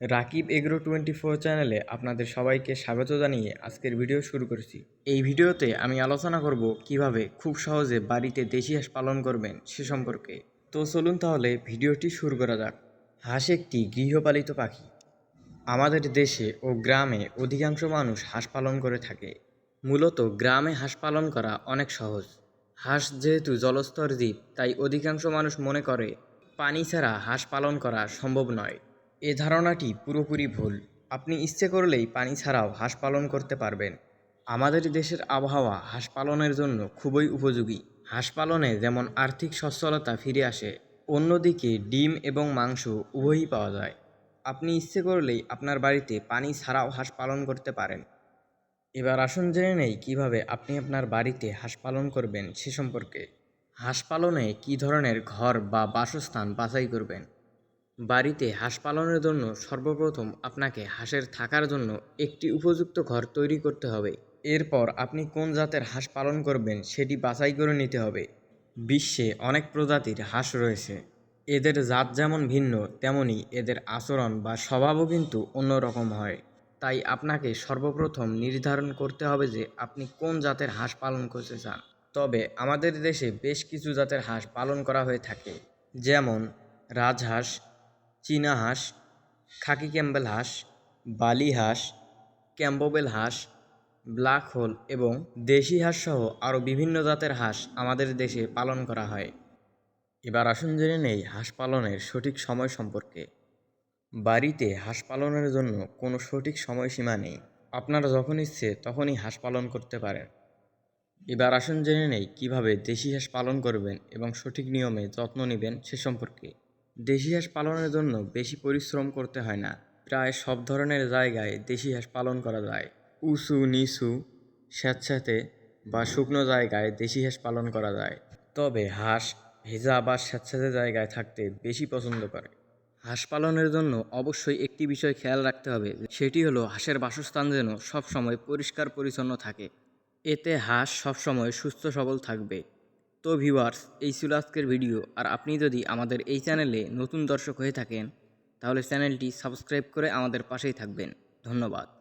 Rakib agro twenty four চ্যানেলে আপনাদের সবাইকে স্বাগত জানিয়ে আজকের ভিডিও শুরু করেছি। এই ভিডিওতে আমি আলোচনা করব কীভাবে খুব সহজে বাড়িতে দেশি হাঁস পালন করবেন সে সম্পর্কে। তো চলুন তাহলে ভিডিওটি শুরু করা যাক। হাঁস একটি গৃহপালিত পাখি। আমাদের দেশে ও গ্রামে অধিকাংশ মানুষ হাঁস পালন করে থাকে। মূলত গ্রামে হাঁস পালন করা অনেক সহজ। হাঁস যেহেতু জলস্তর জীব তাই অধিকাংশ মানুষ মনে করে, পানি ছাড়া হাঁস পালন করা সম্ভব নয়। এ ধারণাটি পুরোপুরি ভুল। আপনি ইচ্ছে করলেই পানি ছাড়াও হাঁস পালন করতে পারবেন। আমাদের দেশের আবহাওয়া হাঁস পালনের জন্য খুবই উপযোগী। হাঁস পালনে যেমন আর্থিক সচ্ছলতা ফিরে আসে, অন্যদিকে ডিম এবং মাংস উভয়ই পাওয়া যায়। আপনি ইচ্ছে করলেই আপনার বাড়িতে পানি ছাড়াও হাঁস পালন করতে পারেন। এবার আসুন জেনে নেই কীভাবে আপনি আপনার বাড়িতে হাঁস পালন করবেন সে সম্পর্কে। হাঁস পালনে কী ধরনের ঘর বা বাসস্থান বাছাই করবেন? বাড়িতে হাঁস পালনের জন্য সর্বপ্রথম আপনাকে হাঁসের থাকার জন্য একটি উপযুক্ত ঘর তৈরি করতে হবে। এরপর আপনি কোন জাতের হাঁস পালন করবেন সেটি বাছাই করে নিতে হবে। বিশ্বে অনেক প্রজাতির হাঁস রয়েছে। এদের জাত যেমন ভিন্ন, তেমনি এদের আচরণ বা স্বভাবও কিন্তু অন্যরকম হয়। তাই আপনাকে সর্বপ্রথম নির্ধারণ করতে হবে যে আপনি কোন জাতের হাঁস পালন করতে চান। তবে আমাদের দেশে বেশ কিছু জাতের হাঁস পালন করা হয়ে থাকে। যেমন রাজহাঁস চীনা হাঁস, খাকি ক্যাম্বেল হাঁস, বালি হাঁস, ক্যাম্বোবেল হাঁস, ব্ল্যাক হোল এবং দেশি হাঁস সহ আরও বিভিন্ন জাতের হাঁস আমাদের দেশে পালন করা হয়। এবার আসুন জেনে নেই হাঁস পালনের সঠিক সময় সম্পর্কে। বাড়িতে হাঁস পালনের জন্য কোনো সঠিক সময়সীমা নেই। আপনারা যখন ইচ্ছে তখনই হাঁস পালন করতে পারেন। এবার আসুন জেনে নেই কীভাবে দেশি হাঁস পালন করবেন এবং সঠিক নিয়মে যত্ন নেবেন সে সম্পর্কে। দেশি হাঁস পালনের জন্য বেশি পরিশ্রম করতে হয় না। প্রায় সব ধরনের জায়গায় দেশি হাঁস পালন করা যায়। উঁচু, নিচু, স্যাঁতস্যাঁতে বা শুকনো জায়গায় দেশি হাঁস পালন করা যায়। তবে হাঁস ভেজা বা স্যাঁতস্যাঁতে জায়গায় থাকতে বেশি পছন্দ করে। হাঁস পালনের জন্য অবশ্যই একটি বিষয় খেয়াল রাখতে হবে, সেটি হলো হাঁসের বাসস্থান যেন সবসময় পরিষ্কার পরিচ্ছন্ন থাকে। এতে হাঁস সবসময় সুস্থ সবল থাকবে। তো ভিউয়ার্স, এই ছিল আজকের ভিডিও। আর আপনি যদি আমাদের এই চ্যানেলে নতুন দর্শক হয়ে থাকেন, তাহলে চ্যানেলটি সাবস্ক্রাইব করে আমাদের পাশেই থাকবেন। ধন্যবাদ।